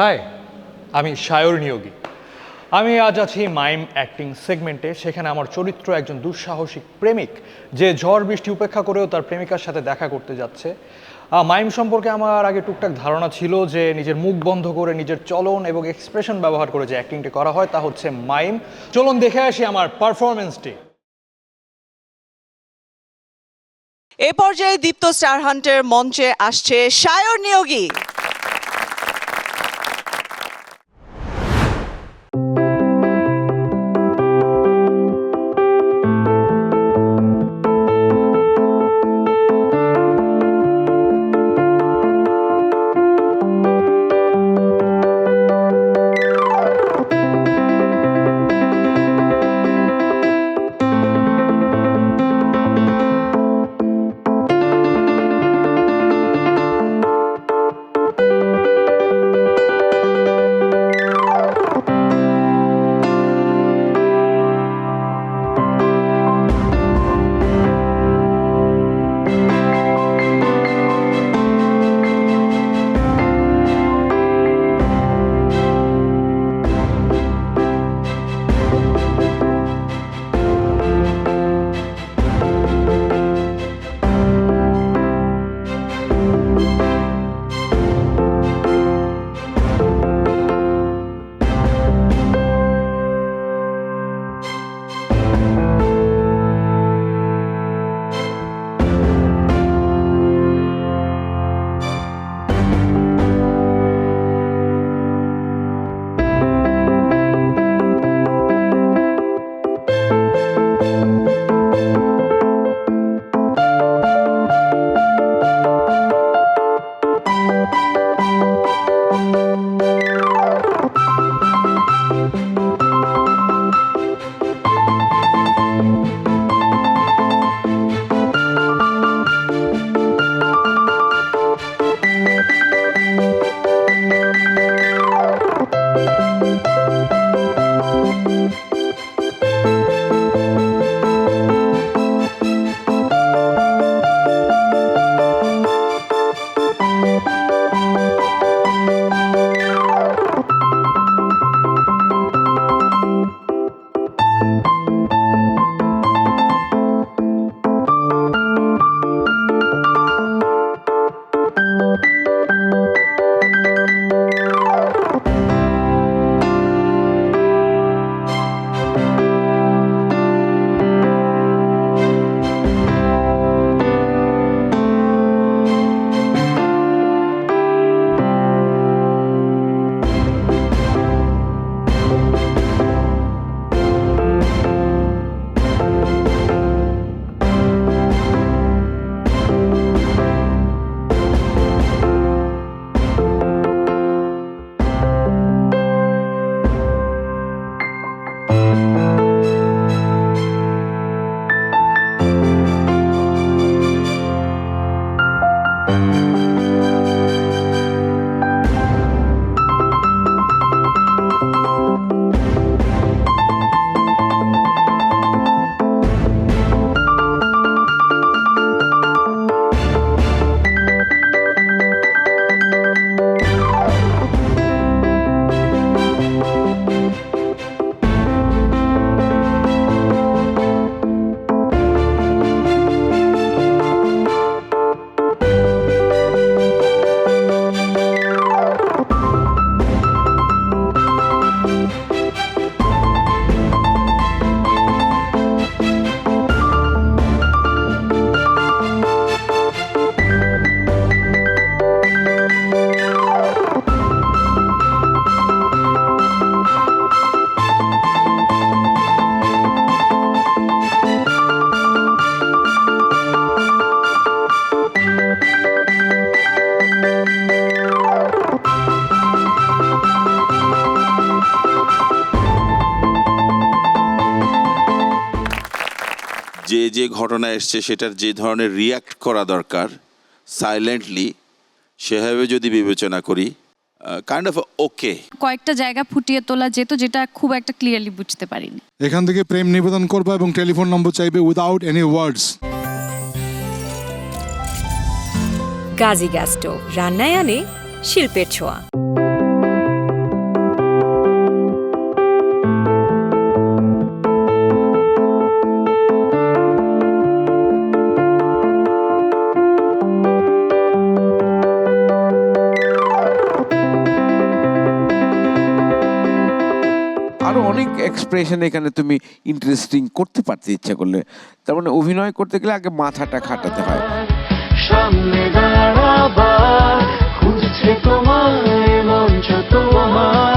High, আমি সায়র নিয়োগী। আমি আজ আছি মাইম অ্যাক্টিং সেগমেন্টে, সেখানে আমার চরিত্র একজন দুঃসাহসিক প্রেমিক, যে ঝড় বৃষ্টি উপেক্ষা করেও তার প্রেমিকার সাথে দেখা করতে যাচ্ছে। মাইম সম্পর্কে আমার আগে টুকটাক ধারণা ছিল যে নিজের মুখ বন্ধ করে নিজের চলন এবং এক্সপ্রেশন ব্যবহার করে যে অ্যাক্টিংটি করা হয়, তা হচ্ছে মাইম। চলুন দেখে আসি আমার পারফরমেন্সটি এ পর্যায়ে দীপ্ত স্টার হান্টের মঞ্চে আসছে সায়র নিয়োগী। যে যে ঘটনা এসছে সেটার যে ধরনের রিয়াক্ট করা দরকার সাইলেন্টলি সেভাবে যদি বিবেচনা করি কাইন্ড অফ ওকে কয়েকটা জায়গা ফুটিয়ে তোলা যেত যেটা খুব একটা ক্লিয়ারলি বুঝতে পারিনি। এখান থেকে প্রেম নিবেদন করবা এবং টেলিফোন নম্বর চাইবে without any words Gazi gas stove রান্নায় আনে শিল্পের ছোঁয়া। ফেসিক এক্সপ্রেশন এখানে তুমি ইন্টারেস্টিং করতে পারতে ইচ্ছা করলে। তার মানে অভিনয় করতে গেলে আগে মাথাটা খাটাতে হয়। সামনে দাঁড়াবার খুঁজছে তোমায় মঞ্চ তোমার।